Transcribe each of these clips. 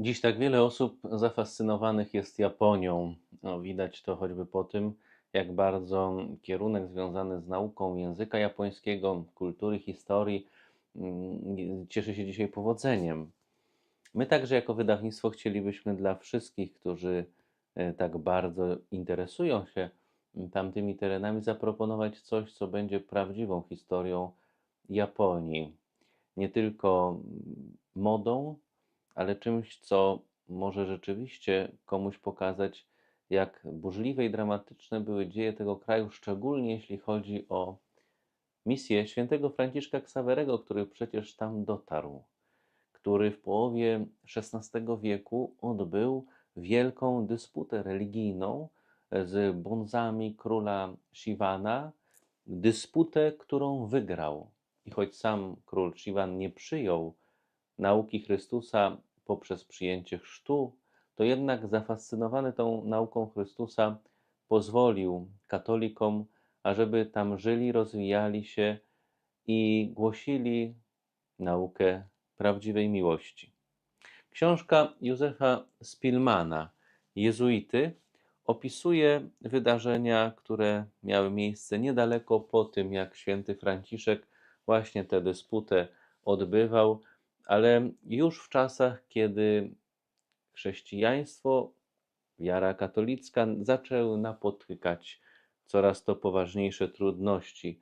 Dziś tak wiele osób zafascynowanych jest Japonią. No, widać to choćby po tym, jak bardzo kierunek związany z nauką języka japońskiego, kultury, historii mm, cieszy się dzisiaj powodzeniem. My także jako wydawnictwo chcielibyśmy dla wszystkich, którzy e, tak bardzo interesują się tamtymi terenami, zaproponować coś, co będzie prawdziwą historią Japonii. Nie tylko modą, ale czymś, co może rzeczywiście komuś pokazać, jak burzliwe i dramatyczne były dzieje tego kraju, szczególnie jeśli chodzi o misję świętego Franciszka Ksawerego, który przecież tam dotarł, który w połowie XVI wieku odbył wielką dysputę religijną z bonzami króla Shiwana, dysputę, którą wygrał. I choć sam król Shivan nie przyjął nauki Chrystusa poprzez przyjęcie chrztu, to jednak zafascynowany tą nauką Chrystusa pozwolił katolikom, ażeby tam żyli, rozwijali się i głosili naukę prawdziwej miłości. Książka Józefa Spilmana, Jezuity, opisuje wydarzenia, które miały miejsce niedaleko po tym, jak święty Franciszek właśnie tę dysputę odbywał, ale już w czasach, kiedy chrześcijaństwo, wiara katolicka zaczęły napotykać coraz to poważniejsze trudności.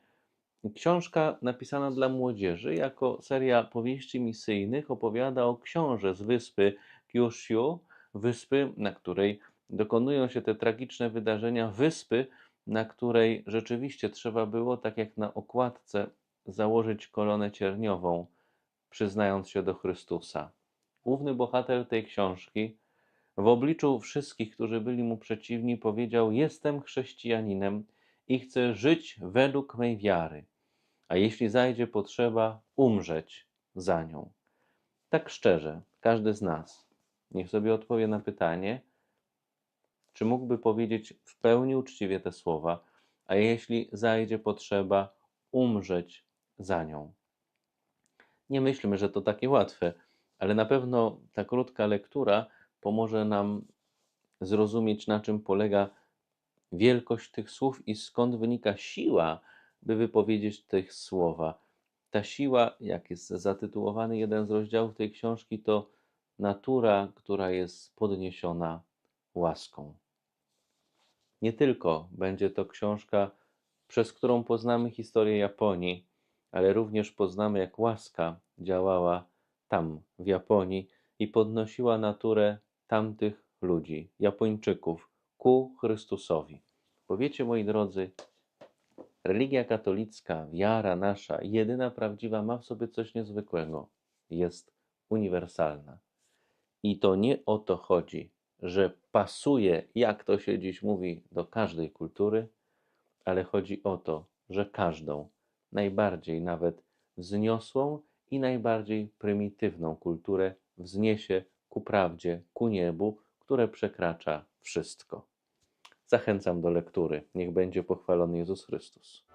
Książka napisana dla młodzieży jako seria powieści misyjnych opowiada o książę z wyspy Kyushu, wyspy, na której dokonują się te tragiczne wydarzenia, wyspy, na której rzeczywiście trzeba było, tak jak na okładce, założyć kolonę cierniową przyznając się do Chrystusa. Główny bohater tej książki, w obliczu wszystkich, którzy byli mu przeciwni, powiedział: Jestem chrześcijaninem i chcę żyć według mej wiary, a jeśli zajdzie potrzeba, umrzeć za nią. Tak szczerze, każdy z nas niech sobie odpowie na pytanie, czy mógłby powiedzieć w pełni uczciwie te słowa, a jeśli zajdzie potrzeba, umrzeć za nią. Nie myślmy, że to takie łatwe, ale na pewno ta krótka lektura pomoże nam zrozumieć, na czym polega wielkość tych słów i skąd wynika siła, by wypowiedzieć tych słowa. Ta siła, jak jest zatytułowany jeden z rozdziałów tej książki, to natura, która jest podniesiona łaską. Nie tylko będzie to książka, przez którą poznamy historię Japonii, ale również poznamy, jak łaska działała tam, w Japonii i podnosiła naturę tamtych ludzi, Japończyków, ku Chrystusowi. Powiecie, moi drodzy, religia katolicka, wiara nasza, jedyna prawdziwa, ma w sobie coś niezwykłego. Jest uniwersalna. I to nie o to chodzi, że pasuje, jak to się dziś mówi, do każdej kultury, ale chodzi o to, że każdą najbardziej nawet wzniosłą i najbardziej prymitywną kulturę wzniesie ku prawdzie, ku niebu, które przekracza wszystko. Zachęcam do lektury. Niech będzie pochwalony Jezus Chrystus.